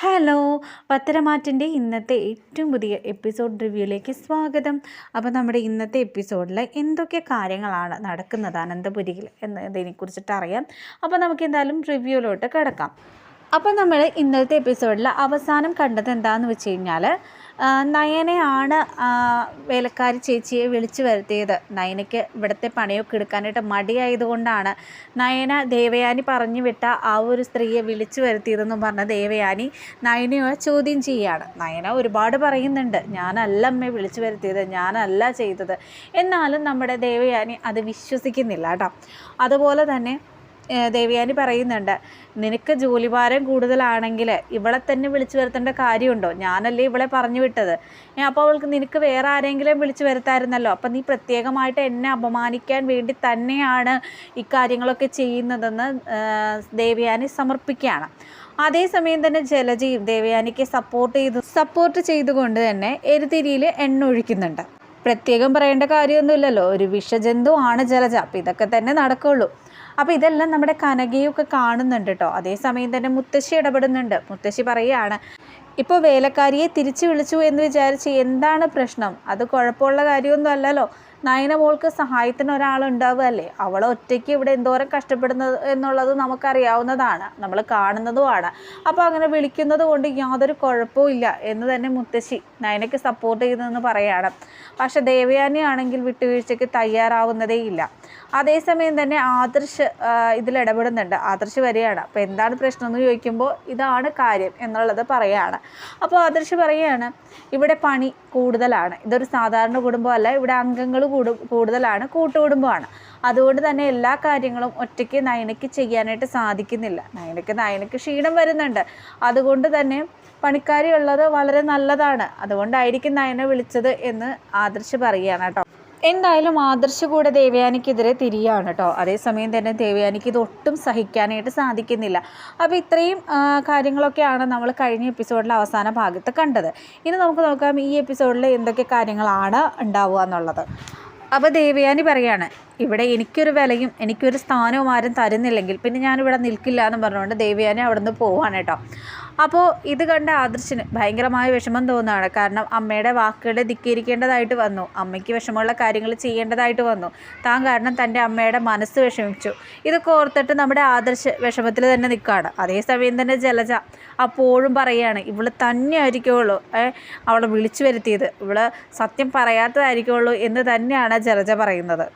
Hello പത്തരമാറ്റിന്റെ ഇന്നത്തെ ഏറ്റവും പുതിയ എപ്പിസോഡ് റിവ്യൂയിലേക്ക് സ്വാഗതം. അപ്പോൾ നമ്മുടെ ഇന്നത്തെ എപ്പിസോഡിൽ എന്തൊക്കെ കാര്യങ്ങളാണ് നടക്കുന്നത് അനന്തപുരിയിൽ എന്നതിനെക്കുറിച്ചിട്ട് അറിയാം അപ്പോൾ നമുക്ക് എന്തായാലും റിവ്യൂയിലോട്ട് കിടക്കാം. അപ്പോൾ നമ്മൾ ഇന്നത്തെ എപ്പിസോഡിൽ അവസാനം കണ്ടത് എന്താണെന്ന് വെച്ച് കഴിഞ്ഞാൽ നയനെയാണ് വേലക്കാരി ചേച്ചിയെ വിളിച്ചു വരുത്തിയത്. നയനയ്ക്ക് ഇവിടുത്തെ പണിയൊക്കെ എടുക്കാനായിട്ട് മടിയായതുകൊണ്ടാണ് നയന ദേവയാനി പറഞ്ഞു വിട്ട ആ ഒരു സ്ത്രീയെ വിളിച്ചു വരുത്തിയതെന്നും പറഞ്ഞ ദേവയാനി നയനയെ ചോദ്യം ചെയ്യുകയാണ് നയന ഒരുപാട് പറയുന്നുണ്ട് ഞാനല്ല അമ്മയെ വിളിച്ചു വരുത്തിയത് ഞാനല്ല ചെയ്തത്. എന്നാലും നമ്മുടെ ദേവയാനി അത് വിശ്വസിക്കുന്നില്ല കേട്ടോ. അതുപോലെ തന്നെ ദേവയാനി പറയുന്നുണ്ട് നിനക്ക് ജോലിഭാരം കൂടുതലാണെങ്കിൽ ഇവളെ തന്നെ വിളിച്ചു വരുത്തേണ്ട കാര്യമുണ്ടോ? ഞാനല്ലേ ഇവളെ പറഞ്ഞു വിട്ടത്. അപ്പോൾ അവൾക്ക് നിനക്ക് വേറെ ആരെങ്കിലും വിളിച്ചു വരുത്തായിരുന്നല്ലോ. അപ്പം നീ പ്രത്യേകമായിട്ട് എന്നെ അപമാനിക്കാൻ വേണ്ടി തന്നെയാണ് ഇക്കാര്യങ്ങളൊക്കെ ചെയ്യുന്നതെന്ന് ദേവിയാനി സമർപ്പിക്കുകയാണ്. അതേസമയം തന്നെ ജലജയും ദേവയാനിക്ക് സപ്പോർട്ട് ചെയ്തു സപ്പോർട്ട് ചെയ്തുകൊണ്ട് തന്നെ എരുതിരിയിൽ എണ്ണ ഒഴിക്കുന്നുണ്ട്. പ്രത്യേകം പറയേണ്ട കാര്യമൊന്നുമില്ലല്ലോ. ഒരു വിഷജന്തു ആണ് ജലജ. അപ്പം ഇതൊക്കെ തന്നെ നടക്കുള്ളൂ. അപ്പോൾ ഇതെല്ലാം നമ്മുടെ കനകയൊക്കെ കാണുന്നുണ്ട് കേട്ടോ അതേസമയം തന്നെ മുത്തശ്ശി ഇടപെടുന്നുണ്ട്. മുത്തശ്ശി പറയുകയാണ് ഇപ്പോൾ വേലക്കാരിയെ തിരിച്ചു വിളിച്ചു എന്ന് വിചാരിച്ച് എന്താണ് പ്രശ്നം? അത് കുഴപ്പമുള്ള കാര്യമൊന്നും അല്ലല്ലോ. നയന മോൾക്ക് സഹായത്തിന് ഒരാളുണ്ടാവുകയല്ലേ അവൾ ഒറ്റയ്ക്ക് ഇവിടെ എന്തോരം കഷ്ടപ്പെടുന്നത് എന്നുള്ളത് നമുക്കറിയാവുന്നതാണ്. നമ്മൾ കാണുന്നതുമാണ്. അപ്പോൾ അങ്ങനെ വിളിക്കുന്നത് കൊണ്ട് യാതൊരു കുഴപ്പവും ഇല്ല എന്ന് തന്നെ മുത്തശ്ശി നയനയ്ക്ക് സപ്പോർട്ട് ചെയ്യുന്നതെന്ന് പറയുകയാണ്. പക്ഷേ ദേവയാനി ആണെങ്കിൽ വിട്ടുവീഴ്ചയ്ക്ക് തയ്യാറാവുന്നതേ ഇല്ല അതേസമയം തന്നെ ആദർശ് ഇതിൽ ഇടപെടുന്നുണ്ട്. ആദർശ് വരികയാണ്. അപ്പോൾ എന്താണ് പ്രശ്നം എന്ന് ചോദിക്കുമ്പോൾ ഇതാണ് കാര്യം എന്നുള്ളത് പറയുകയാണ്. അപ്പോൾ ആദർശ് പറയുകയാണ് ഇവിടെ പണി കൂടുതലാണ്. ഇതൊരു സാധാരണ കുടുംബമല്ല. ഇവിടെ അംഗങ്ങൾ കൂടു കൂടുതലാണ് കൂട്ടുകുടുംബമാണ്. അതുകൊണ്ട് തന്നെ എല്ലാ കാര്യങ്ങളും ഒറ്റയ്ക്ക് നയനയ്ക്ക് ചെയ്യാനായിട്ട് സാധിക്കുന്നില്ല. നയനയ്ക്ക് നയനയ്ക്ക് ക്ഷീണം വരുന്നുണ്ട്. അതുകൊണ്ട് തന്നെ പണിക്കാരി ഉള്ളത് വളരെ നല്ലതാണ്. അതുകൊണ്ടായിരിക്കും നയനെ വിളിച്ചത് എന്ന് ആദർശ് പറയുകയാണ് കേട്ടോ. എന്തായാലും ആദർശ് കൂടെ ദേവയാനിക്കെതിരെ തിരിയാണ് കേട്ടോ അതേസമയം തന്നെ ദേവയാനിക്ക് ഇത് ഒട്ടും സഹിക്കാനായിട്ട് സാധിക്കുന്നില്ല. അപ്പോൾ ഇത്രയും കാര്യങ്ങളൊക്കെയാണ് നമ്മൾ കഴിഞ്ഞ എപ്പിസോഡിലെ അവസാന ഭാഗത്ത് കണ്ടത്. ഇനി നമുക്ക് നോക്കാം ഈ എപ്പിസോഡിൽ എന്തൊക്കെ കാര്യങ്ങളാണ് ഉണ്ടാവുക എന്നുള്ളത്. അപ്പോൾ ദേവയാനി പറയാണ് ഇവിടെ എനിക്കൊരു വിലയും എനിക്കൊരു സ്ഥാനവും ആരും തരുന്നില്ലെങ്കിൽ പിന്നെ ഞാനിവിടെ നിൽക്കില്ല എന്ന് പറഞ്ഞുകൊണ്ട് ദേവയാനി അവിടെ നിന്ന് പോവാണ് കേട്ടോ അപ്പോൾ ഇത് കണ്ട ആദർശിന് ഭയങ്കരമായ വിഷമം തോന്നുകയാണ്. കാരണം അമ്മയുടെ വാക്കുകളെ ധിക്കരിക്കേണ്ടതായിട്ട് വന്നു. അമ്മയ്ക്ക് വിഷമമുള്ള കാര്യങ്ങൾ ചെയ്യേണ്ടതായിട്ട് വന്നു. താൻ കാരണം തന്റെ അമ്മയുടെ മനസ്സ് വിഷമിച്ചു. ഇതൊക്കെ ഓർത്തിട്ട് നമ്മുടെ ആദർശ് വിഷമത്തിൽ തന്നെ നിൽക്കുകയാണ്. അതേസമയം തന്നെ ജലജ അപ്പോഴും പറയുകയാണ് ഇവൾ തന്നെ ആയിരിക്കുള്ളൂ അവളെ വിളിച്ചു വരുത്തിയത്. ഇവൾ സത്യം പറയാത്തതായിരിക്കുള്ളൂ എന്ന് തന്നെയാണ് ജലജ പറയുന്നത്.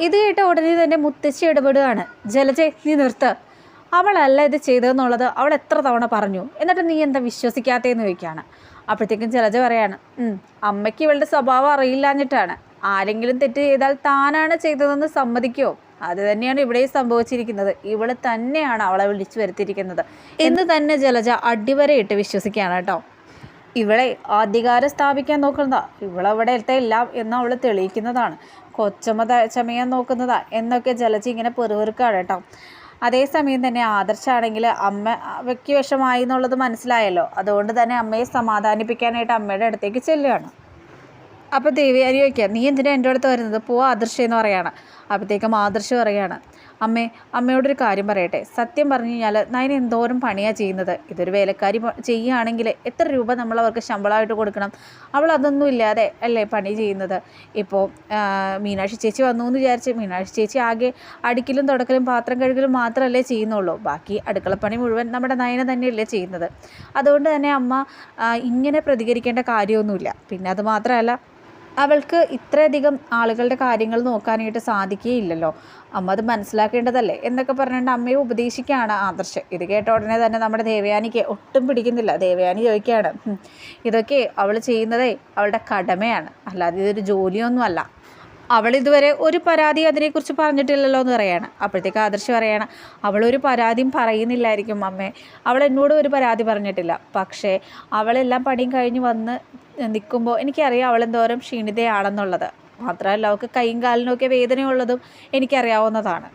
ഇത് കേട്ട ഉടനെ തന്നെ മുത്തശ്ശി ഇടപെടുകയാണ്. ജലജ നീ നിർത്ത്. അവളല്ല ഇത് ചെയ്തതെന്നുള്ളത് അവൾ എത്ര തവണ പറഞ്ഞു? എന്നിട്ട് നീ എന്താ വിശ്വസിക്കാത്തതെന്ന് ചോദിക്കുകയാണ്. അപ്പോഴത്തേക്കും ജലജ പറയാണ് അമ്മയ്ക്ക് ഇവളുടെ സ്വഭാവം അറിയില്ലാഞ്ഞിട്ടാണ്. ആരെങ്കിലും തെറ്റ് ചെയ്താൽ താനാണ് ചെയ്തതെന്ന് സമ്മതിക്കുമോ അത് തന്നെയാണ് ഇവിടെയും സംഭവിച്ചിരിക്കുന്നത്. ഇവൾ തന്നെയാണ് അവളെ വിളിച്ചു വരുത്തിയിരിക്കുന്നത്. എന്ന് തന്നെ ജലജ അടിവരയിട്ട് വിശ്വസിക്കുകയാണ് കേട്ടോ. ഇവളെ അധികാരം സ്ഥാപിക്കാൻ നോക്കുന്നതാ. ഇവളവിടത്തെ എല്ലാം എന്ന് അവൾ തെളിയിക്കുന്നതാണ്. കൊച്ചമ്മ ചമയാൻ നോക്കുന്നതാ. എന്നൊക്കെ ജലജ ഇങ്ങനെ പെറുപെറുക്കാണ് കേട്ടോ. അതേസമയം തന്നെ ആദർശാണെങ്കിൽ അമ്മ വ്യക്തി വിഷമായി എന്നുള്ളത് മനസ്സിലായല്ലോ. അതുകൊണ്ട് തന്നെ അമ്മയെ സമാധാനിപ്പിക്കാനായിട്ട് അമ്മയുടെ അടുത്തേക്ക് ചെല്ലുകയാണ്. അപ്പോൾ ദേവിയാരി ചോദിക്കുക നീ എന്തിനാണ് എന്റെ അടുത്ത് വരുന്നത്? പോ ആദർശം എന്ന് പറയാണ്. അപ്പോഴത്തേക്കും ആദർശ് പറയാണ് അമ്മേ അമ്മയോടൊരു കാര്യം പറയട്ടെ. സത്യം പറഞ്ഞു കഴിഞ്ഞാൽ നയൻ എന്തോരം പണിയാണ് ചെയ്യുന്നത്. ഇതൊരു വേലക്കാരി ചെയ്യുകയാണെങ്കിൽ എത്ര രൂപ നമ്മൾ അവർക്ക് ശമ്പളമായിട്ട് കൊടുക്കണം. അവൾ അതൊന്നും ഇല്ലാതെ അല്ലേ പണി ചെയ്യുന്നത്? ഇപ്പോൾ മീനാക്ഷി ചേച്ചി വന്നു എന്ന് വിചാരിച്ച് മീനാക്ഷി ചേച്ചി ആകെ അടിക്കലും തുടക്കലും പാത്രം കഴുകലും മാത്രമല്ലേ ചെയ്യുന്നുള്ളൂ. ബാക്കി അടുക്കളപ്പണി മുഴുവൻ നമ്മുടെ നയന തന്നെയല്ലേ ചെയ്യുന്നത്. അതുകൊണ്ട് തന്നെ അമ്മ ഇങ്ങനെ പ്രതികരിക്കേണ്ട കാര്യമൊന്നുമില്ല. പിന്നെ അത് മാത്രമല്ല അവൾക്ക് ഇത്രയധികം ആളുകളുടെ കാര്യങ്ങൾ നോക്കാനായിട്ട് സാധിക്കുകയില്ലല്ലോ. അമ്മ അത് മനസ്സിലാക്കേണ്ടതല്ലേ? എന്നൊക്കെ പറഞ്ഞുകൊണ്ട് അമ്മയെ ഉപദേശിക്കുകയാണ് ആദർശ്. ഇത് കേട്ട ഉടനെ തന്നെ നമ്മുടെ ദേവയാനിക്ക് ഒട്ടും പിടിക്കുന്നില്ല. ദേവയാനി ചോദിക്കുകയാണ് ഇതൊക്കെ അവൾ ചെയ്യുന്നതേ അവളുടെ കടമയാണ്. അല്ലാതെ ഇതൊരു ജോലിയൊന്നുമല്ല. അവൾ ഇതുവരെ ഒരു പരാതി അതിനെക്കുറിച്ച് പറഞ്ഞിട്ടില്ലല്ലോ എന്ന് പറയാണ്. അപ്പോഴത്തേക്ക് ആദർശ് പറയാണ് അവളൊരു പരാതിയും പറയുന്നില്ലായിരിക്കും അമ്മേ. അവൾ എന്നോട് ഒരു പരാതി പറഞ്ഞിട്ടില്ല. പക്ഷേ അവളെല്ലാം പണിയും കഴിഞ്ഞ് വന്ന് നിൽക്കുമ്പോൾ എനിക്കറിയാം അവളെന്തോരം ക്ഷീണിതയാണെന്നുള്ളത്. മാത്രമല്ല അവൾക്ക് കൈയും കാലിനൊക്കെ വേദനയുള്ളതും എനിക്കറിയാവുന്നതാണ്.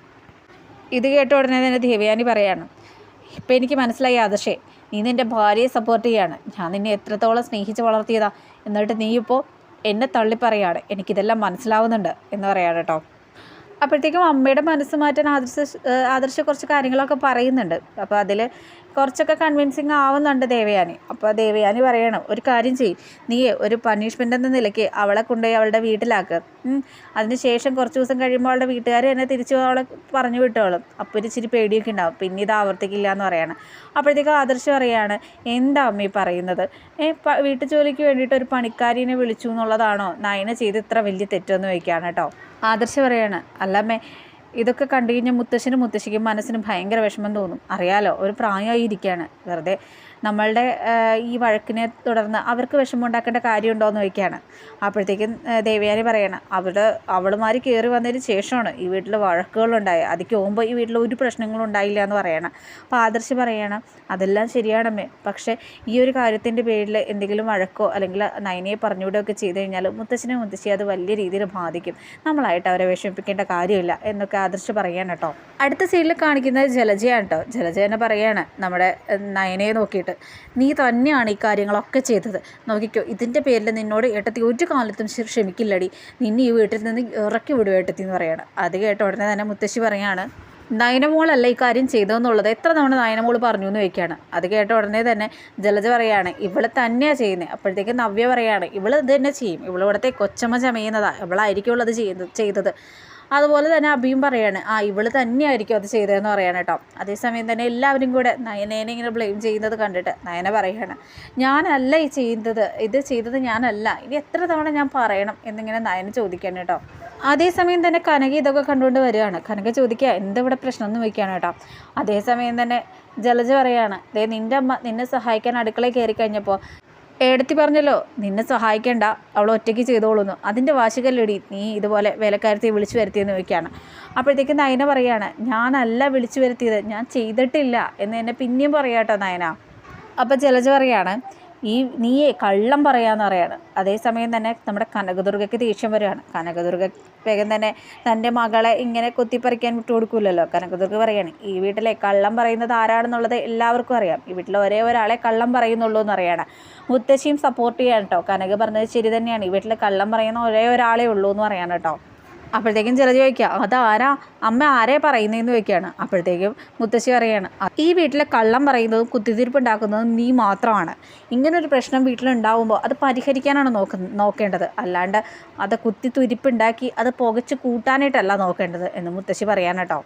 ഇത് കേട്ട ഉടനെ തന്നെ ദേവയാനി പറയാണ് ഇപ്പം എനിക്ക് മനസ്സിലായി ആദർശേ നീ നിന്റെ ഭാര്യയെ സപ്പോർട്ട് ചെയ്യാണ്. ഞാൻ നിന്നെ എത്രത്തോളം സ്നേഹിച്ച് വളർത്തിയതാ. എന്നിട്ട് നീ ഇപ്പോൾ എന്നെ തള്ളിപ്പറയാണ് എനിക്കിതെല്ലാം മനസ്സിലാവുന്നുണ്ട് എന്ന് പറയാണ് കേട്ടോ അപ്പോഴത്തേക്കും അമ്മയുടെ മനസ്സ് മാറ്റാൻ ആദർശ ആദർശ കുറച്ച് കാര്യങ്ങളൊക്കെ പറയുന്നുണ്ട്. അപ്പോൾ അതിൽ കുറച്ചൊക്കെ കൺവിൻസിങ് ആവുന്നുണ്ട് ദേവയാനി. അപ്പോൾ ദേവയാനി പറയണം ഒരു കാര്യം ചെയ്യും. നീ ഒരു പണിഷ്മെന്റ് എന്ന നിലയ്ക്ക് അവളെ കൊണ്ടുപോയി അവളുടെ വീട്ടിലാക്കുക അതിനുശേഷം കുറച്ച് ദിവസം കഴിയുമ്പോൾ അവളുടെ വീട്ടുകാർ എന്നെ തിരിച്ചു അവളെ പറഞ്ഞു വിട്ടോളും. അപ്പോൾ ഒരു ഇച്ചിരി പേടിയൊക്കെ ഉണ്ടാവും. പിന്നെ ഇത് ആവർത്തിക്കില്ല എന്ന് പറയണം. അപ്പോഴത്തേക്കും ആദർശം പറയാണ് എന്താ അമ്മ പറയുന്നത്? ഏ വീട്ടു ജോലിക്ക് വേണ്ടിയിട്ട് ഒരു പണിക്കാരിനെ വിളിച്ചു എന്നുള്ളതാണോ? നയന ചെയ്ത് ഇത്ര വലിയ തെറ്റൊന്നും വയ്ക്കുകയാണ് കേട്ടോ. ആദർശം പറയാണ് അല്ലമ്മേ ഇതൊക്കെ കണ്ടു കഴിഞ്ഞാൽ മുത്തശ്ശനും മുത്തശ്ശിക്കും മനസ്സിന് ഭയങ്കര വിഷമം തോന്നും. അറിയാലോ ഒരു പ്രായമായിരിക്കുകയാണ് വെറുതെ നമ്മളുടെ ഈ വഴക്കിനെ തുടർന്ന് അവർക്ക് വിഷമമുണ്ടാക്കേണ്ട കാര്യമുണ്ടോ എന്ന് ചോദിക്കുകയാണ്. അപ്പോഴത്തേക്കും ദേവയാനി പറയണം അവിടെ അവളുമാർ കയറി വന്നതിന് ശേഷമാണ് ഈ വീട്ടിൽ വഴക്കുകളുണ്ടായത് അതിക്ക് പോകുമ്പോൾ ഈ വീട്ടിൽ ഒരു പ്രശ്നങ്ങളും ഉണ്ടായില്ല എന്ന് പറയണം. അപ്പോൾ ആദർശ് പറയണം അതെല്ലാം ശരിയാണമ്മേ. പക്ഷേ ഈ ഒരു കാര്യത്തിന്റെ പേരിൽ എന്തെങ്കിലും വഴക്കോ അല്ലെങ്കിൽ നയനയെ പറഞ്ഞുവിടുകയൊക്കെ ചെയ്തു കഴിഞ്ഞാൽ മുത്തശ്ശിനെ മുത്തശ്ശി അത് വലിയ രീതിയിൽ ബാധിക്കും. നമ്മളായിട്ട് അവരെ വിഷമിപ്പിക്കേണ്ട കാര്യമില്ല. എന്നൊക്കെ ആദർശ് പറയുകയാണ് കേട്ടോ. അടുത്ത സീനിൽ കാണിക്കുന്നത് ജലജയാണ് കേട്ടോ. ജലജ തന്നെ പറയാണ് നമ്മുടെ നയനയെ നോക്കിയിട്ട്. നീ തന്നെയാണ് ഈ കാര്യങ്ങളൊക്കെ ചെയ്തത്. നോക്കിക്കോ ഇതിന്റെ പേരിൽ നിന്നോട് ഏട്ടത്തി ഒരു കാലത്തും ക്ഷമിക്കില്ലടി. നിന്നെ ഈ വീട്ടിൽ നിന്ന് ഇറക്കി വിടുക ഏട്ടത്തി എന്ന് പറയാണ് അത് കേട്ട ഉടനെ തന്നെ മുത്തശ്ശി പറയാണ് നയനമോളല്ല ഈ കാര്യം ചെയ്തതെന്നുള്ളത്? എത്ര തവണ നയനമോൾ പറഞ്ഞു എന്ന് വയ്ക്കുകയാണ് അത് കേട്ട ഉടനെ തന്നെ ജലജ പറയാണ് ഇവൾ തന്നെയാണ് ചെയ്യുന്നത് അപ്പോഴത്തേക്ക് നവ്യ പറയാണ് ഇവൾ ഇത് തന്നെ ചെയ്യും. ഇവളിവിടുത്തെ കൊച്ചമ്മ ചമയുന്നതാണ് ഇവളായിരിക്കും ഉള്ളത് ചെയ്യുന്നത് ചെയ്തത്. അതുപോലെ തന്നെ അബിയും പറയാണ് ആ ഇവൾ തന്നെയായിരിക്കും അത് ചെയ്തതെന്ന് പറയാണ് കേട്ടോ. അതേസമയം തന്നെ എല്ലാവരും കൂടെ നയനേനെ ഇങ്ങനെ ബ്ലെയിം ചെയ്യുന്നത് കണ്ടിട്ട് നയന പറയാണ് ഞാനല്ല ഈ ചെയ്യുന്നത് ഇത് ചെയ്തത് ഞാനല്ല ഇനി എത്ര തവണ ഞാൻ പറയണം? എന്നിങ്ങനെ നയന ചോദിക്കാണ് കേട്ടോ. അതേസമയം തന്നെ കനക ഇതൊക്കെ കണ്ടുകൊണ്ട് വരികയാണ്. കനക ചോദിക്കുക എന്തിവിടെ പ്രശ്നം? എന്ന് വയ്ക്കുകയാണ് കേട്ടോ. അതേസമയം തന്നെ ജലജ പറയാണ് ദേ നിന്റെ അമ്മ നിന്നെ സഹായിക്കാൻ അടുക്കളയിൽ കയറി കഴിഞ്ഞപ്പോൾ ഏടത്തി പറഞ്ഞല്ലോ നിന്നെ സഹായിക്കേണ്ട അവൾ ഒറ്റയ്ക്ക് ചെയ്തോളൂന്ന്. അതിന്റെ വാശികല്ലടി നീ ഇതുപോലെ വേലക്കാരത്തെ വിളിച്ചു വരുത്തിയെന്ന് ചോദിക്കുകയാണ്. അപ്പോഴത്തേക്ക് നയന പറയാണ് ഞാനല്ല വിളിച്ചു വരുത്തിയത് ഞാൻ ചെയ്തിട്ടില്ല എന്ന് എന്നെ പിന്നെയും പറയാട്ടോ നയന. അപ്പോൾ ജലജ പറയാണ് ഈ നീയേ കള്ളം പറയാന്ന് പറയാണ്. അതേസമയം തന്നെ നമ്മുടെ കനകദുർഗയ്ക്ക് ദേഷ്യം വരികയാണ്. കനകദുർഗ വേഗം തന്നെ തന്റെ മകളെ ഇങ്ങനെ കൊത്തിപ്പറിക്കാൻ വിട്ടു കൊടുക്കില്ലല്ലോ കനകദുർഗ പറയാണ് ഈ വീട്ടിലെ കള്ളം പറയുന്നത് ആരാണെന്നുള്ളത് എല്ലാവർക്കും അറിയാം. ഈ വീട്ടിലെ ഒരേ ഒരാളെ കള്ളം പറയുന്നുള്ളൂ എന്ന് പറയാണ്. മുത്തശ്ശിയും സപ്പോർട്ട് ചെയ്യാൻ കേട്ടോ കനക പറഞ്ഞത് ശരി തന്നെയാണ്. ഈ വീട്ടിൽ കള്ളം പറയുന്ന ഒരേ ഒരാളേ ഉള്ളൂ എന്ന് പറയാൻ കേട്ടോ അപ്പോഴത്തേക്കും ചില ചോദിക്കുക അതാരാ? അമ്മ ആരെ പറയുന്നതെന്ന് ചോദിക്കുകയാണ്. അപ്പോഴത്തേക്കും മുത്തശ്ശി പറയുകയാണ് ഈ വീട്ടിലെ കള്ളം പറയുന്നതും കുത്തിത്തിരിപ്പ് ഉണ്ടാക്കുന്നതും നീ മാത്രമാണ്. ഇങ്ങനൊരു പ്രശ്നം വീട്ടിലുണ്ടാവുമ്പോൾ അത് പരിഹരിക്കാനാണ് നോക്ക നോക്കേണ്ടത്. അല്ലാണ്ട് അത് കുത്തിത്തുരിപ്പുണ്ടാക്കി അത് പുകച്ച് കൂട്ടാനായിട്ടല്ല നോക്കേണ്ടത് എന്ന് മുത്തശ്ശി പറയാൻ കേട്ടോ.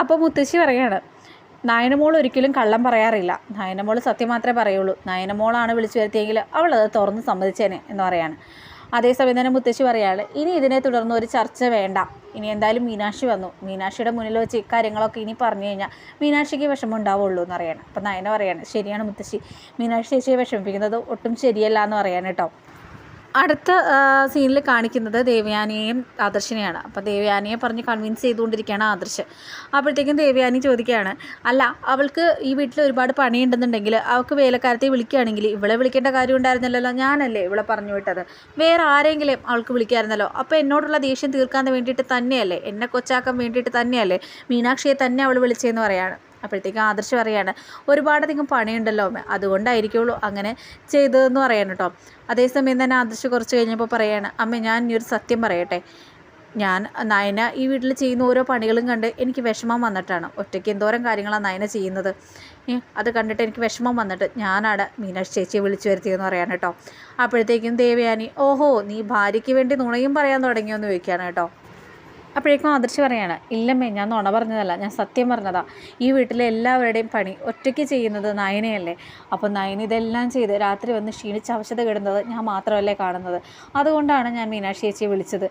അപ്പോൾ മുത്തശ്ശി പറയാണ് നയനമോൾ ഒരിക്കലും കള്ളം പറയാറില്ല. നയനമോൾ സത്യം മാത്രമേ പറയുള്ളൂ. നയനമോളാണ് വിളിച്ചു വരുത്തിയെങ്കിൽ അവളത് തുറന്ന് സമ്മതിച്ചേനെ എന്ന് പറയാണ്. അതേസമയം തന്നെ മുത്തശ്ശി പറയാണ് ഇനി ഇതിനെ തുടർന്ന് ഒരു ചർച്ച വേണ്ട. ഇനി എന്തായാലും മീനാക്ഷി വന്നു. മീനാക്ഷിയുടെ മുന്നിൽ വെച്ച് ഇക്കാര്യങ്ങളൊക്കെ ഇനി പറഞ്ഞു കഴിഞ്ഞാൽ മീനാക്ഷിക്ക് വിഷമം ഉണ്ടാവുള്ളൂ എന്ന് പറയണം. അപ്പം നയന പറയാണ് ശരിയാണ് മുത്തശ്ശി. മീനാക്ഷി ചേച്ചിയെ വിഷമിപ്പിക്കുന്നത് ഒട്ടും ശരിയല്ല എന്ന് പറയാൻ കേട്ടോ. അടുത്ത സീനിൽ കാണിക്കുന്നത് ദേവയാനിയെയും ആദർശിനെയാണ്. അപ്പോൾ ദേവയാനിയെ പറഞ്ഞ് കൺവിൻസ് ചെയ്തുകൊണ്ടിരിക്കുകയാണ് ആദർശ്. അപ്പോഴത്തേക്കും ദേവയാനി ചോദിക്കുകയാണ് അല്ല അവൾക്ക് ഈ വീട്ടിൽ ഒരുപാട് പണിയുണ്ടെന്നുണ്ടെങ്കിൽ അവൾക്ക് വേലക്കാരത്തെ വിളിക്കുകയാണെങ്കിൽ ഇവളെ വിളിക്കേണ്ട കാര്യം ഉണ്ടായിരുന്നല്ലോ ഞാനല്ലേ ഇവളെ പറഞ്ഞു വിട്ടത്. വേറെ ആരെങ്കിലും അവൾക്ക് വിളിക്കായിരുന്നല്ലോ? അപ്പോൾ എന്നോടുള്ള ദേഷ്യം തീർക്കാൻ വേണ്ടിയിട്ട് തന്നെയല്ലേ? എന്നെ കൊച്ചാക്കാൻ വേണ്ടിയിട്ട് തന്നെയല്ലേ? മീനാക്ഷിയെ തന്നെ അവൾ വിളിച്ചതെന്ന് പറയാണ്. അപ്പോഴത്തേക്കും ആദർശ് പറയാണ് ഒരുപാടധികം പണിയുണ്ടല്ലോ അതുകൊണ്ടായിരിക്കുള്ളൂ അങ്ങനെ ചെയ്തതെന്ന് പറയാണ് കേട്ടോ അതേസമയം തന്നെ ആദർശ് കുറച്ച് കഴിഞ്ഞപ്പോൾ പറയാണ് അമ്മ ഞാൻ ഈ ഒരു സത്യം പറയട്ടെ. ഞാൻ നയന ഈ വീട്ടിൽ ചെയ്യുന്ന ഓരോ പണികളും കണ്ട് എനിക്ക് വിഷമം വന്നിട്ടാണ്. ഒറ്റയ്ക്ക് എന്തോരം കാര്യങ്ങളാണ് നയന ചെയ്യുന്നത്? അത് കണ്ടിട്ട് എനിക്ക് വിഷമം വന്നിട്ട് ഞാനാണ് മീനാക്ഷി ചേച്ചിയെ വിളിച്ചു വരുത്തിയെന്ന് പറയാൻ കേട്ടോ അപ്പോഴത്തേക്കും ദേവയാനി ഓഹോ നീ ഭാര്യയ്ക്ക് വേണ്ടി നുണയും പറയാൻ തുടങ്ങിയെന്ന് ചോദിക്കുകയാണ് കേട്ടോ അപ്പോഴേക്കും ആദർശ് പറയാണ് ഇല്ലമ്മേ ഞാൻ നുണ പറഞ്ഞതല്ല ഞാൻ സത്യം പറഞ്ഞതാ. ഈ വീട്ടിലെ എല്ലാവരുടെയും പണി ഒറ്റയ്ക്ക് ചെയ്യുന്നത് നയനയല്ലേ? അപ്പോൾ നയന ഇതെല്ലാം ചെയ്ത് രാത്രി വന്ന് ക്ഷീണിച്ച് അവശത കിടുന്നത് ഞാൻ മാത്രമല്ലേ കാണുന്നത്. അതുകൊണ്ടാണ് ഞാൻ മീനാക്ഷി ചേച്ചിയെ വിളിച്ചത്.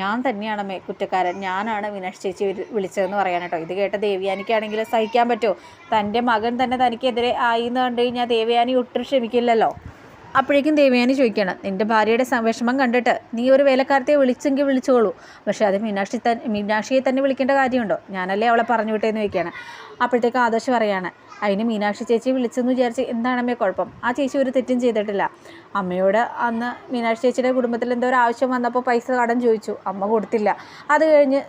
ഞാൻ തന്നെയാണ് മേ കുറ്റക്കാരൻ. ഞാനാണ് മീനാക്ഷി ചേച്ചി വിളിച്ചതെന്ന് പറയാൻ കേട്ടോ. ഇത് കേട്ട ദേവിയാനിക്കാണെങ്കിൽ സഹിക്കാൻ പറ്റുമോ? തന്റെ മകൻ തന്നെ തനിക്കെതിരെ ആയി എന്ന് കണ്ടു കഴിഞ്ഞാൽ ദേവിയാനി ഒട്ടും ക്ഷമിക്കില്ലല്ലോ. അപ്പോഴേക്കും ദേവയാനി ചോദിക്കണം നിന്റെ ഭാര്യയുടെ വിഷമം കണ്ടിട്ട് നീ ഒരു വേലക്കാരത്തെ വിളിച്ചെങ്കിൽ വിളിച്ചോളൂ. പക്ഷേ അത് മീനാക്ഷി തന്നെ മീനാക്ഷിയെ തന്നെ വിളിക്കേണ്ട കാര്യമുണ്ടോ? ഞാനല്ലേ അവളെ പറഞ്ഞു വിട്ടേന്ന് ചോദിക്കുകയാണ്. അപ്പോഴത്തേക്ക് ആദർശ് പറയാണ് അതിന് മീനാക്ഷി ചേച്ചി വിളിച്ചെന്ന് വിചാരിച്ച് എന്താണമ്മേ കുഴപ്പം? ആ ചേച്ചി ഒരു തെറ്റും ചെയ്തിട്ടില്ല. അമ്മയോട് അന്ന് മീനാക്ഷി ചേച്ചിയുടെ കുടുംബത്തിൽ എന്തോ ഒരു ആവശ്യം വന്നപ്പോൾ പൈസ കടം ചോദിച്ചു. അമ്മ കൊടുത്തില്ല. അത് കഴിഞ്ഞ്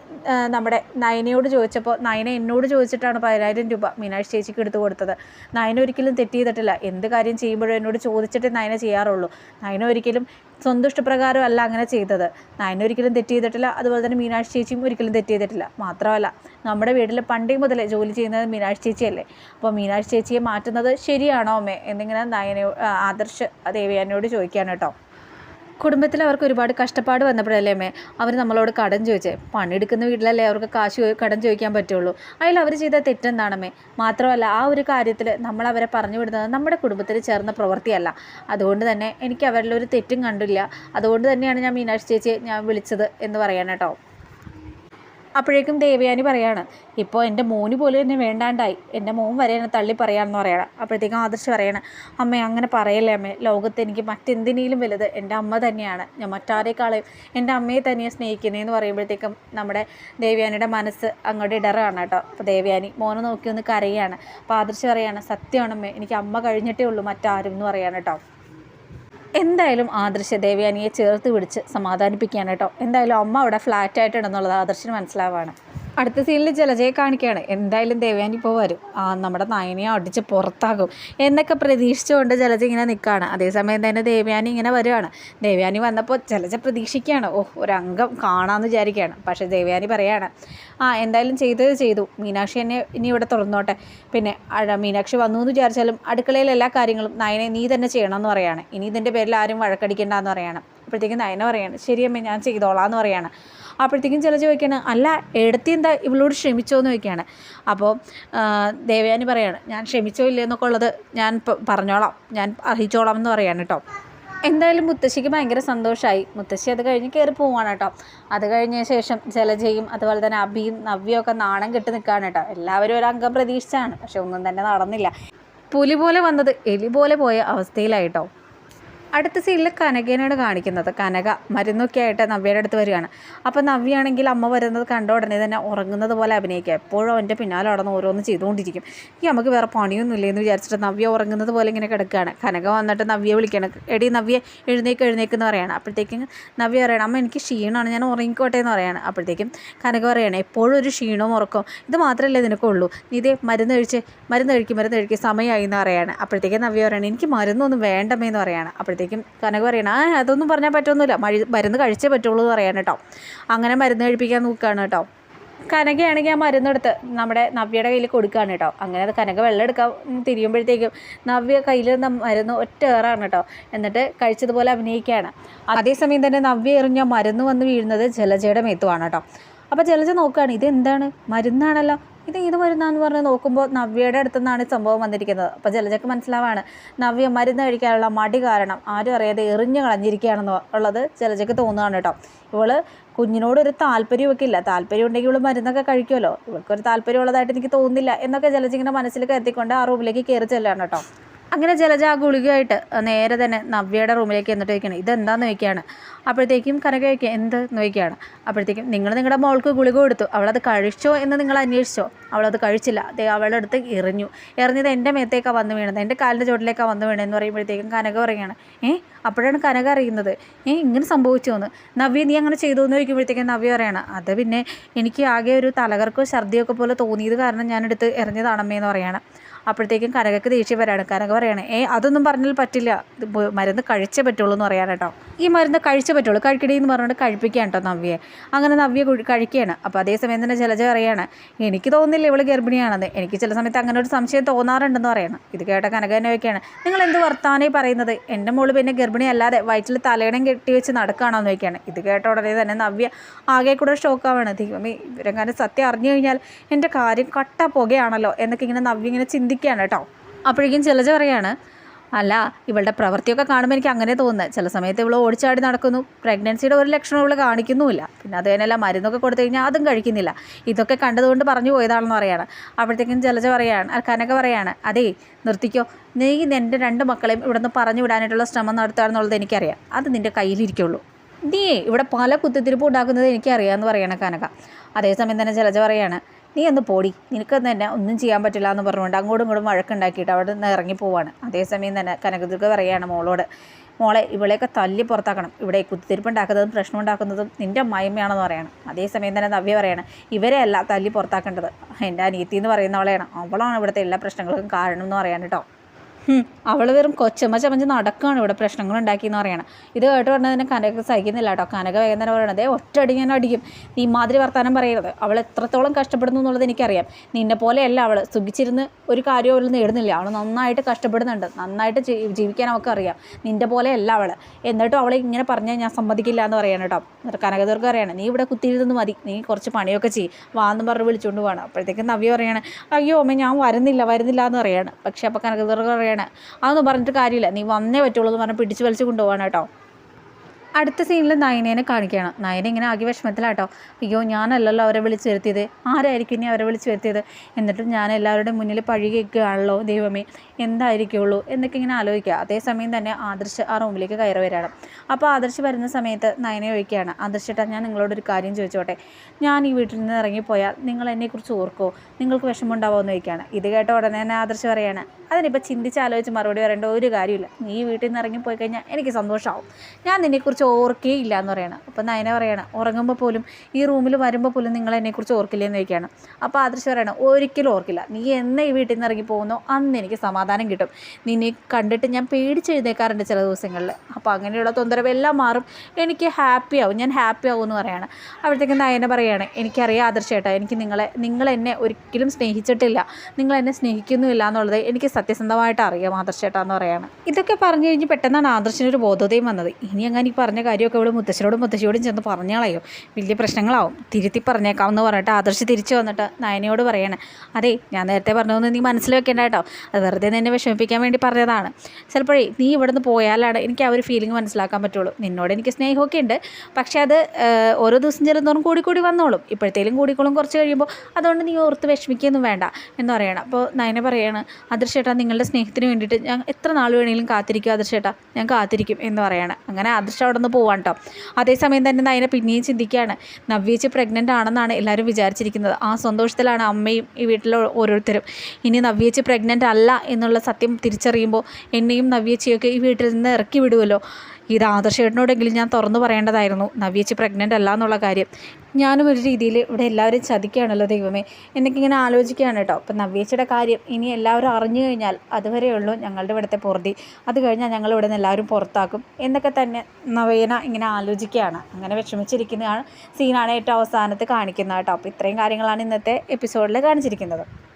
നമ്മുടെ നയനയോട് ചോദിച്ചപ്പോൾ നയന എന്നോട് ചോദിച്ചിട്ടാണ് പതിനായിരം രൂപ മീനാക്ഷി ചേച്ചിക്ക് എടുത്തു കൊടുത്തത്. നയന ഒരിക്കലും തെറ്റ് ചെയ്തിട്ടില്ല. എന്ത് കാര്യം ചെയ്യുമ്പോഴും എന്നോട് ചോദിച്ചിട്ട് നയന ചെയ്യാറുള്ളൂ. നയന ഒരിക്കലും സ്വന്തം ഇഷ്ടപ്രകാരമല്ല അങ്ങനെ ചെയ്തത്. നയന ഒരിക്കലും തെറ്റ് ചെയ്തിട്ടില്ല. അതുപോലെ തന്നെ മീനാക്ഷി ചേച്ചിയും ഒരിക്കലും തെറ്റ് ചെയ്തിട്ടില്ല. മാത്രമല്ല നമ്മുടെ വീട്ടിൽ പണ്ടേ മുതലേ ജോലി ചെയ്യുന്നത് മീനാക്ഷി ചേച്ചിയല്ലേ. അപ്പോൾ മീനാക്ഷി ചേച്ചിയെ മാറ്റുന്നത് ശരിയാണോ അമ്മേ? എന്നിങ്ങനെ നയന ആദർശ് ദേവിയാനോട് ചോദിക്കുകയാണ് കേട്ടോ. കുടുംബത്തിൽ അവർക്ക് ഒരുപാട് കഷ്ടപ്പാട് വന്നപ്പോഴല്ലേ അമ്മേ അവർ നമ്മളോട് കടം ചോദിച്ചേ. പണിയെടുക്കുന്ന വീട്ടിലല്ലേ അവർക്ക് കാശ് കടം ചോദിക്കാൻ പറ്റുള്ളൂ. അതിൽ അവർ ചെയ്ത തെറ്റെന്താണമ്മേ മാത്രമല്ല ആ ഒരു കാര്യത്തിൽ നമ്മൾ അവരെ പറഞ്ഞു വിടുന്നത് നമ്മുടെ കുടുംബത്തിൽ ചേർന്ന പ്രവൃത്തിയല്ല. അതുകൊണ്ട് തന്നെ എനിക്ക് അവരിലൊരു തെറ്റും കണ്ടില്ല. അതുകൊണ്ട് തന്നെയാണ് ഞാൻ മീനാക്ഷി ചേച്ചിയെ ഞാൻ വിളിച്ചത് എന്ന് പറയാൻ അപ്പോഴേക്കും ദേവയാനി പറയാണ് ഇപ്പോൾ എന്റെ മോന് പോലും എന്നെ വേണ്ടാണ്ടായി. എന്റെ മോൻ വരെ എന്നെ തള്ളി പറയാമെന്ന് പറയണം. അപ്പോഴത്തേക്കും ആദർശ് പറയണം അമ്മ അങ്ങനെ പറയല്ലേ അമ്മേ. ലോകത്ത് എനിക്ക് മറ്റെന്തിനേലും വലുത് എന്റെ അമ്മ തന്നെയാണ്. ഞാൻ മറ്റാരേക്കാളെയും എന്റെ അമ്മയെ തന്നെയാണ് സ്നേഹിക്കുന്നതെന്ന് പറയുമ്പോഴത്തേക്കും നമ്മുടെ ദേവയാനിയുടെ മനസ്സ് അങ്ങോട്ട് ഇടറാണ് കേട്ടോ. അപ്പോൾ ദേവയാനി മോനെ നോക്കി ഒന്ന് കരയാണ്. അപ്പോൾ ആദർശ് പറയാണ് സത്യമാണമ്മേ. എനിക്ക് അമ്മ കഴിഞ്ഞിട്ടേ ഉള്ളൂ മറ്റാരും എന്ന് പറയാണ് കേട്ടോ. എന്തായാലും ആദർശ ദേവയാനിയെ ചേർത്ത് പിടിച്ച് സമാധാനിപ്പിക്കുകയാണ് എന്തായാലും അമ്മ അവിടെ ഫ്ലാറ്റ് ആദർശിന് ആദർശന് മനസ്സിലാവാണ്. അടുത്ത സീനിൽ ജലജയെ കാണിക്കുകയാണ്. എന്തായാലും ദേവയാനി ഇപ്പോൾ വരും. ആ നമ്മുടെ നയനയെ അടിച്ച് പുറത്താകും എന്നൊക്കെ പ്രതീക്ഷിച്ചുകൊണ്ട് ജലജ ഇങ്ങനെ നിൽക്കുകയാണ് അതേസമയം തന്നെ ദേവയാനി ഇങ്ങനെ വരുവാണ്. ദേവയാനി വന്നപ്പോൾ ജലജ പ്രതീക്ഷിക്കുകയാണ് ഓ ഒരു അംഗം കാണാമെന്ന് വിചാരിക്കുകയാണ്. പക്ഷേ ദേവയാനി പറയാണ് ആ എന്തായാലും ചെയ്തത് ചെയ്തു. മീനാക്ഷി എന്നെ ഇനി ഇവിടെ തുറന്നോട്ടെ. പിന്നെ മീനാക്ഷി വന്നു എന്ന് വിചാരിച്ചാലും അടുക്കളയിലെ എല്ലാ കാര്യങ്ങളും നയനെ നീ തന്നെ ചെയ്യണമെന്ന് പറയാണ്. ഇനി ഇതിന്റെ പേരിൽ ആരും വഴക്കടിക്കേണ്ടെന്ന് പറയാണ്. അപ്പോഴത്തേക്കും നയന പറയാണ് ശരിയമ്മേ ഞാൻ ചെയ്തോളാം എന്ന് പറയാണ്. അപ്പോഴത്തേക്കും ചില ചോദിക്കുകയാണ് അല്ല എടുത്തി എന്താ ഇവളോട് ക്ഷമിച്ചോ എന്ന് ചോദിക്കുകയാണ്. അപ്പോൾ ദേവയാനി പറയാണ് ഞാൻ ക്ഷമിച്ചോ ഇല്ലേ എന്നൊക്കെ ഉള്ളത് ഞാൻ പറഞ്ഞോളാം. ഞാൻ അറിയിച്ചോളാം എന്ന് പറയാണ് കേട്ടോ. എന്തായാലും മുത്തശ്ശിക്ക് ഭയങ്കര സന്തോഷമായി മുത്തശ്ശി അത് കഴിഞ്ഞ് കയറി പോവാണ് കേട്ടോ. അത് കഴിഞ്ഞ ശേഷം ജലജയും അതുപോലെ തന്നെ അബിയും നവ്യയും ഒക്കെ നാണം കെട്ടി നിൽക്കുകയാണ് കേട്ടോ. എല്ലാവരും ഒരു അംഗം പ്രതീക്ഷിച്ചാണ് പക്ഷെ ഒന്നും തന്നെ നടന്നില്ല. പുലി പോലെ വന്നത് എലി പോലെ പോയ അവസ്ഥയിലായിട്ടോ അടുത്ത സീനിൽ കനകേനാണ് കാണിക്കുന്നത്. കനക മരുന്നൊക്കെ ആയിട്ട് നവ്യയുടെ അടുത്ത് വരികയാണ്. അപ്പോൾ നവ്യാണെങ്കിൽ അമ്മ വരുന്നത് കണ്ട ഉടനെ തന്നെ ഉറങ്ങുന്നത് പോലെ അഭിനയിക്കുക. എപ്പോഴും അവന്റെ പിന്നാലെ നടന്ന് ഓരോന്ന് ചെയ്തുകൊണ്ടിരിക്കും. ഈ നമുക്ക് വേറെ പണിയൊന്നുമില്ല എന്ന് വിചാരിച്ചിട്ട് നവ്യ ഉറങ്ങുന്നത് പോലെ ഇങ്ങനെ കിടക്കുകയാണ്. കനക വന്നിട്ട് നവ്യ വിളിക്കണം എടി നവ്യ എഴുന്നേക്ക് എഴുന്നേക്ക് എന്ന് അപ്പോഴത്തേക്കും നവ്യ പറയണം അമ്മ എനിക്ക് ക്ഷീണമാണ് ഞാൻ ഉറങ്ങിക്കോട്ടെ എന്ന് പറയാണ്. അപ്പോഴത്തേക്കും കനക പറയണം എപ്പോഴും ഒരു ക്ഷീണവും ഉറക്കവും. ഇത് മാത്രമല്ലേ നിനക്കുള്ളൂ? നീ ഇതേ മരുന്ന് കഴിച്ച് മരുന്ന് കഴിക്കും മരുന്ന് കഴിക്കും. സമയമായി എന്ന് പറയാണ്. അപ്പോഴത്തേക്കും നവ്യ പറയണം എനിക്ക് മരുന്നൊന്നും വേണ്ടമേ എന്ന് പറയാണ്. അപ്പോഴത്തേക്കും കനക പറയണം ആ അതൊന്നും പറഞ്ഞാൽ പറ്റൊന്നുമില്ല. മഴ മരുന്ന് കഴിച്ചേ പറ്റുള്ളൂ എന്ന് പറയാൻ കേട്ടോ. അങ്ങനെ മരുന്ന് കഴിപ്പിക്കാൻ നോക്കുകയാണ് കേട്ടോ. കനകയാണെങ്കിൽ ആ മരുന്നെടുത്ത് നമ്മുടെ നവ്യയുടെ കയ്യിൽ കൊടുക്കുകയാണ് കേട്ടോ. അങ്ങനെ അത് കനക വെള്ളം എടുക്കാൻ തിരിയുമ്പോഴത്തേക്കും നവ്യ കയ്യിൽ നിന്ന് മരുന്ന് ഒറ്റ ഏറാണ് കേട്ടോ. എന്നിട്ട് കഴിച്ചതുപോലെ അഭിനയിക്കുകയാണ്. അതേസമയം തന്നെ നവ്യ എറിഞ്ഞ മരുന്ന് വന്ന് വീഴുന്നത് ജലജയുടെ മേത്തുവാണ് കേട്ടോ. അപ്പോൾ ജലജ നോക്കുകയാണ് ഇതെന്താണ്? മരുന്നാണല്ലോ. ഇത് ഇത് മരുന്നാന്ന് പറഞ്ഞ് നോക്കുമ്പോൾ നവ്യയുടെ അടുത്തു നിന്നാണ് സംഭവം വന്നിരിക്കുന്നത്. അപ്പോൾ ജലജക്ക് മനസ്സിലാവാണ്. നവ്യ മരുന്ന് കഴിക്കാനുള്ള മടി കാരണം ആരും അറിയാതെ എറിഞ്ഞു കളഞ്ഞിരിക്കുകയാണെന്ന് ഉള്ളത് ജലജക്ക് തോന്നുകയാണ് കേട്ടോ. ഇവൾ കുഞ്ഞിനോട് ഒരു താല്പര്യമൊക്കെ ഇല്ല താല്പര്യം ഉണ്ടെങ്കിൽ ഇവൾ മരുന്നൊക്കെ കഴിക്കുമല്ലോ. ഇവൾക്കൊരു താല്പര്യമുള്ളതായിട്ട് എനിക്ക് തോന്നുന്നില്ല എന്നൊക്കെ ജലജ ഇങ്ങനെ മനസ്സിൽ കരുതിക്കൊണ്ട് ആ റൂമിലേക്ക് കയറി ചെല്ലാണ് കേട്ടോ. അങ്ങനെ ജലജ ഗുളികയായിട്ട് നേരെ തന്നെ നവ്യയുടെ റൂമിലേക്ക് എന്നിട്ട് വയ്ക്കണം ഇതെന്താന്ന് ചോദിക്കുകയാണ് അപ്പോഴത്തേക്കും കനക വയ്ക്കുക എന്ത്? നോക്കിയാണ് അപ്പോഴത്തേക്കും നിങ്ങൾ നിങ്ങളുടെ മോൾക്ക് ഗുളിക കൊടുത്തു. അവളത് കഴിച്ചോ എന്ന് നിങ്ങൾ അന്വേഷിച്ചോ? അവളത് കഴിച്ചില്ല. ദേ അവളുടെ അടുത്ത് എറിഞ്ഞു. എറിഞ്ഞത് എന്റെ മേത്തേക്കാണ് വന്ന് വീണത്. എന്റെ കാലിന്റെ ചോട്ടിലേക്കാണ് വന്ന് വീണതെന്ന് പറയുമ്പോഴത്തേക്കും കനക പറയുകയാണ് ഏ അപ്പോഴാണ് കനക അറിയുന്നത്? ഏ ഇങ്ങനെ സംഭവിച്ചോന്ന്. നവ്യ നീ അങ്ങനെ ചെയ്തു? എന്ന് ചോദിക്കുമ്പോഴത്തേക്കും നവ്യ പറയുകയാണ് അത് പിന്നെ എനിക്ക് ആകെ ഒരു തലകർക്കോ ഛർദിയൊക്കെ പോലെ തോന്നിയത് കാരണം ഞാനെടുത്ത് എറിഞ്ഞതാണമ്മേ എന്ന് പറയാണ്. അപ്പോഴത്തേക്കും കനകക്ക് ദേഷ്യം വരാണ്. കനക പറയാണ് ഏ അതൊന്നും പറഞ്ഞാൽ പറ്റില്ല. മരുന്ന് കഴിച്ചേ പറ്റുള്ളൂ എന്ന് പറയാൻ കേട്ടോ. ഈ മരുന്ന് കഴിച്ചേ പറ്റുള്ളൂ. കഴിക്കണേ എന്ന് പറഞ്ഞുകൊണ്ട് കഴിപ്പിക്കുകയാണ് കേട്ടോ നവ്യയെ അങ്ങനെ നവ്യ കുഴി- കഴിക്കുകയാണ് അപ്പോൾ അതേസമയം തന്നെ ജലജ പറയാണ് എനിക്ക് തോന്നുന്നില്ല ഇവൾ ഗർഭിണിയാണെന്ന്. എനിക്ക് ചില സമയത്ത് അങ്ങനെ ഒരു സംശയം തോന്നാറുണ്ടെന്ന് പറയണം. ഇത് കേട്ട കനക തന്നെ വയ്ക്കുകയാണ് നിങ്ങൾ എന്ത് വർത്താനേ പറയുന്നത്? എന്റെ മോൾ പിന്നെ ഗർഭിണി അല്ലാതെ വയറ്റിൽ തലയിടം കെട്ടി വെച്ച് നടക്കുകയാണോ എന്ന് വയ്ക്കുകയാണ് ഇത് കേട്ട ഉടനെ തന്നെ നവ്യ ആകെ കൂടെ ഷോക്കാവാണ്. ദൈവമേ ഇവരെങ്ങാനും സത്യം അറിഞ്ഞു കഴിഞ്ഞാൽ എന്റെ കാര്യം കട്ട പുകയാണല്ലോ. എന്നൊക്കെ ഇങ്ങനെ നവ്യ ഇങ്ങനെ ചിന്തിക്കുകയാണ് കേട്ടോ അപ്പോഴേക്കും ചിലജ പറയാണ് അല്ല ഇവളുടെ പ്രവൃത്തിയൊക്കെ കാണുമ്പോൾ എനിക്ക് അങ്ങനെ തോന്നുന്നത് ചില സമയത്ത് ഇവൾ ഓടിച്ചാടി നടക്കുന്നു. പ്രഗ്നൻസിയുടെ ഒരു ലക്ഷണം ഇവൾ കാണിക്കുന്നുമില്ല. പിന്നെ അത് തന്നെയല്ല മരുന്നൊക്കെ കൊടുത്തു കഴിഞ്ഞാൽ അതും കഴിക്കുന്നില്ല. ഇതൊക്കെ കണ്ടതുകൊണ്ട് പറഞ്ഞു പോയതാണെന്ന് പറയാണ്. അപ്പോഴത്തേക്കും ജലജ പറയാണ് കനക പറയാണ് അതേ നിർത്തിക്കോ. നീ എന്റെ രണ്ട് മക്കളെയും ഇവിടെ നിന്ന് പറഞ്ഞു വിടാനായിട്ടുള്ള ശ്രമം നടത്തുകയാണെന്നുള്ളത് എനിക്കറിയാം. അത് നിന്റെ കയ്യിലിരിക്കുള്ളൂ. നീ ഇവിടെ പല കുത്തിത്തിരിപ്പ് ഉണ്ടാക്കുന്നത് എനിക്കറിയാമെന്ന് പറയണ കനക അതേസമയം തന്നെ ജലജ പറയാണ് നീ ഒന്ന് പോടി. നിനക്ക് തന്നെ ഒന്നും ചെയ്യാൻ പറ്റില്ല എന്ന് പറഞ്ഞുകൊണ്ട് അങ്ങോട്ടും ഇങ്ങോട്ടും വഴക്കുണ്ടാക്കിയിട്ട് അവിടെ നിന്ന് ഇറങ്ങി പോവാണ്. അതേസമയം തന്നെ കനകദുർഗ പറയുകയാണ് മോളോട് മോളെ ഇവളെയൊക്കെ തല്ലി പുറത്താക്കണം. ഇവിടെ കുത്തിരിപ്പുണ്ടാക്കുന്നതും പ്രശ്നം ഉണ്ടാക്കുന്നതും നിന്റെ അമ്മായിമ്മയാണെന്ന് പറയണം അതേസമയം തന്നെ നവ്യ പറയണം ഇവരെ അല്ല തല്ലി പുറത്താക്കേണ്ടത്. എന്റെ അനിയത്തി എന്ന് പറയുന്നവളെയാണ്. അവളാണ് ഇവിടുത്തെ എല്ലാ പ്രശ്നങ്ങൾക്കും കാരണം എന്ന് പറയാൻ കേട്ടോ. അവൾ വെറും കൊച്ചമ്മ ചമഞ്ഞ് നടക്കുകയാണ് ഇവിടെ പ്രശ്നങ്ങൾ ഉണ്ടാക്കിയെന്ന് പറയണം. ഇത് കേട്ട് പറഞ്ഞതിന് കനക സഹിക്കുന്നില്ല കേട്ടോ. കനക വേഗം തന്നെ പറയണത് ഒറ്റയടി ഞാൻ അടിക്കും. നീ മാതിരി വർത്താനം പറയരുത്. അവൾ എത്രത്തോളം കഷ്ടപ്പെടുന്നു എന്നുള്ളത് എനിക്കറിയാം. നിന്നെ പോലെയല്ല അവൾ സുഖിച്ചിരുന്ന് ഒരു കാര്യവും അവൾ നേടുന്നില്ല. അവൾ നന്നായിട്ട് കഷ്ടപ്പെടുന്നുണ്ട്. നന്നായിട്ട് ജീവിക്കാൻ അവൾക്ക് അറിയാം നിന്റെ പോലെയല്ല അവൾ എന്നിട്ടും അവളെ ഇങ്ങനെ പറഞ്ഞാൽ ഞാൻ സമ്മതിക്കില്ല എന്ന് പറയണം കേട്ടോ. കനകദുർഗ പറയണം നീ ഇവിടെ കുത്തിയിരുന്ന് മതി. നീ കുറച്ച് പണിയൊക്കെ ചെയ്യും. വാന്നും പറഞ്ഞ് വിളിച്ചുകൊണ്ട് പോകണം അപ്പോഴത്തേക്കും നവ്യ പറയാണ് അയ്യോ അമ്മ ഞാൻ വരുന്നില്ല വരുന്നില്ല എന്ന് പറയാണ്. പക്ഷേ അപ്പോൾ കനകദുർഗ പറയാണ് അതൊന്നും പറഞ്ഞിട്ട് കാര്യമില്ല. നീ വന്നേ പറ്റുള്ളൂ എന്ന് പറഞ്ഞ് പിടിച്ച് വലിച്ച് കൊണ്ടുപോകാണ് കേട്ടോ. അടുത്ത സീനിൽ നയനേനെ കാണിക്കുകയാണ്. നയന ഇങ്ങനെ ആകെ വിഷമത്തിലാട്ടോ. അയ്യോ ഞാനല്ലല്ലോ അവരെ വിളിച്ചു വരുത്തിയത്. ആരായിരിക്കും ഇനി അവരെ വിളിച്ചു വരുത്തിയത്? എന്നിട്ടും ഞാൻ എല്ലാവരുടെയും മുന്നിൽ പഴി കേൾക്കുകയാണല്ലോ ദൈവമേ. എന്തായിരിക്കുള്ളൂ എന്നൊക്കെ ഇങ്ങനെ ആലോചിക്കുക. അതേസമയം തന്നെ ആദർശ് ആ റൂമിലേക്ക് കയറി വരികയാണ്. അപ്പോൾ ആദർശ് വരുന്ന സമയത്ത് നയനെ ചോദിക്കുകയാണ്. ആദർശിട്ടാ ഞാൻ നിങ്ങളോടൊരു കാര്യം ചോദിച്ചോട്ടെ. ഞാൻ ഈ വീട്ടിൽ നിന്ന് ഇറങ്ങിപ്പോയാൽ നിങ്ങൾ എന്നെക്കുറിച്ച് ഓർക്കോ? നിങ്ങൾക്ക് വിഷമമുണ്ടാവുമോ എന്ന് ചോദിക്കുകയാണ്. ഇത് കേട്ട ഉടനെ തന്നെ ആദർശ് പറയുകയാണ് അതിനിപ്പോൾ ചിന്തിച്ച് ആലോചിച്ച് മറുപടി പറയേണ്ട ഒരു കാര്യമില്ല. നീ വീട്ടിൽ നിന്ന് ഇറങ്ങിപ്പോയി കഴിഞ്ഞാൽ എനിക്ക് സന്തോഷമാവും. ഞാൻ നിന്നെക്കുറിച്ച് ഓർക്കേ ഇല്ല എന്ന് പറയണം. അപ്പം നയന പറയണം ഉറങ്ങുമ്പോൾ പോലും ഈ റൂമിൽ വരുമ്പോൾ പോലും നിങ്ങൾ എന്നെക്കുറിച്ച് ഓർക്കില്ല എന്ന് ചോദിക്കുകയാണ്. അപ്പോൾ ആദർശ് പറയണം ഒരിക്കലും ഓർക്കില്ല. നീ എന്നെ ഈ വീട്ടിൽ നിന്ന് ഇറങ്ങി പോകുന്നോ? അന്ന് എനിക്ക് സമാധാനം കിട്ടും. നിന്നെ കണ്ടിട്ട് ഞാൻ പേടിച്ച് എഴുന്നേക്കാറുണ്ട് ചില ദിവസങ്ങളിൽ. അപ്പോൾ അങ്ങനെയുള്ള തൊന്തരവെല്ലാം മാറും. എനിക്ക് ഹാപ്പി ആവും. ഞാൻ ഹാപ്പി ആവും എന്ന് പറയാണ്. അവിടത്തേക്ക് നയന പറയാണ് എനിക്കറിയാം ആദർശേട്ടാ എനിക്ക് നിങ്ങളെ നിങ്ങൾ എന്നെ ഒരിക്കലും സ്നേഹിച്ചിട്ടില്ല. നിങ്ങൾ എന്നെ സ്നേഹിക്കുന്നുമില്ല എന്നുള്ളത് എനിക്ക് സത്യസന്ധമായിട്ട് അറിയാം ആദർശേട്ടാ എന്ന് പറയാണ്. ഇതൊക്കെ പറഞ്ഞു കഴിഞ്ഞ് പെട്ടെന്നാണ് ആദർശിനൊരു ബോധതയും വന്നത്. ഇനി അങ്ങനെ ഈ പറഞ്ഞ കാര്യമൊക്കെ ഇവിടെ മുത്തശ്ശനോടും മുത്തശ്ശിയോടും ചെന്ന് പറഞ്ഞാളയോ വലിയ പ്രശ്നങ്ങളാവും. തിരുത്തി പറഞ്ഞേക്കാം എന്ന് പറഞ്ഞിട്ട് ആദർശ് തിരിച്ചു വന്നിട്ട് നയനയോട് പറയണേ അതെ ഞാൻ നേരത്തെ പറഞ്ഞതൊന്നും നീ മനസ്സിൽ വെക്കേണ്ട കേട്ടോ. അത് വെറുതെ നിന്നെ വിഷമിപ്പിക്കാൻ വേണ്ടി പറഞ്ഞതാണ്. ചിലപ്പോഴേ നീ ഇവിടുന്ന് പോയാലാണ് എനിക്ക് ആ ഒരു ഫീലിംഗ് മനസ്സിലാക്കാൻ പറ്റുള്ളൂ. നിന്നോട് എനിക്ക് സ്നേഹമൊക്കെ ഉണ്ട്. പക്ഷേ അത് ഓരോ ദിവസം ചെല്ലുന്നോറും കൂടി കൂടി വന്നോളും. ഇപ്പോഴത്തേലും കൂടിക്കോളും കുറച്ച് കഴിയുമ്പോൾ അതുകൊണ്ട് നീ ഓർത്ത് വിഷമിക്കുകയൊന്നും വേണ്ട എന്ന് പറയണം. അപ്പോൾ നയന പറയാണ് ആദർശേട്ടാ നിങ്ങളുടെ സ്നേഹത്തിന് വേണ്ടിയിട്ട് ഞാൻ എത്ര നാൾ വേണമെങ്കിലും കാത്തിരിക്കും. ആദർശേട്ടാ ഞാൻ കാത്തിരിക്കും എന്ന് പറയണം. അങ്ങനെ ആദർശ അവിടെ നിന്ന് പോവാൻ കേട്ടോ അതേസമയം തന്നെ നയന പിന്നെയും ചിന്തിക്കുകയാണ്. നവ്യേച്ചി പ്രഗ്നന്റ് ആണെന്നാണ് എല്ലാവരും വിചാരിച്ചിരിക്കുന്നത്. ആ സന്തോഷത്തിലാണ് അമ്മയും ഈ വീട്ടിലെ ഓരോരുത്തരും. ഇനി നവ്യേച്ചി പ്രഗ്നന്റ് അല്ല എന്നുള്ള സത്യം തിരിച്ചറിയുമ്പോൾ എന്നെയും നവ്യേച്ചിയൊക്കെ ഈ വീട്ടിൽ നിന്ന് ഇറക്കി വിടുമല്ലോ ഇത് ആദർശേട്ടനോടെങ്കിലും ഞാൻ തുറന്നു പറയേണ്ടതായിരുന്നു. നവ്യച്ചി പ്രഗ്നന്റ് അല്ല എന്നുള്ള കാര്യം. ഞാനും ഒരു രീതിയിൽ ഇവിടെ എല്ലാവരും ചതിക്കുകയാണല്ലോ ദൈവമേ. എന്നൊക്കെ ഇങ്ങനെ ആലോചിക്കുകയാണ് കേട്ടോ. അപ്പം നവ്യേച്ചിയുടെ കാര്യം ഇനി എല്ലാവരും അറിഞ്ഞു കഴിഞ്ഞാൽ അതുവരെ ഉള്ളൂ ഞങ്ങളുടെ ഇവിടുത്തെ പൊറുതി. അത് കഴിഞ്ഞാൽ ഞങ്ങൾ ഇവിടെ നിന്ന് എല്ലാവരും പുറത്താക്കും എന്നൊക്കെ തന്നെ നവേന ഇങ്ങനെ ആലോചിക്കുകയാണ്. അങ്ങനെ വിഷമിച്ചിരിക്കുന്നതാണ്. സീനാണ് ഏറ്റവും അവസാനത്ത് കാണിക്കുന്നത് കേട്ടോ. അപ്പോൾ ഇത്രയും കാര്യങ്ങളാണ് ഇന്നത്തെ എപ്പിസോഡിൽ കാണിച്ചിരിക്കുന്നത്.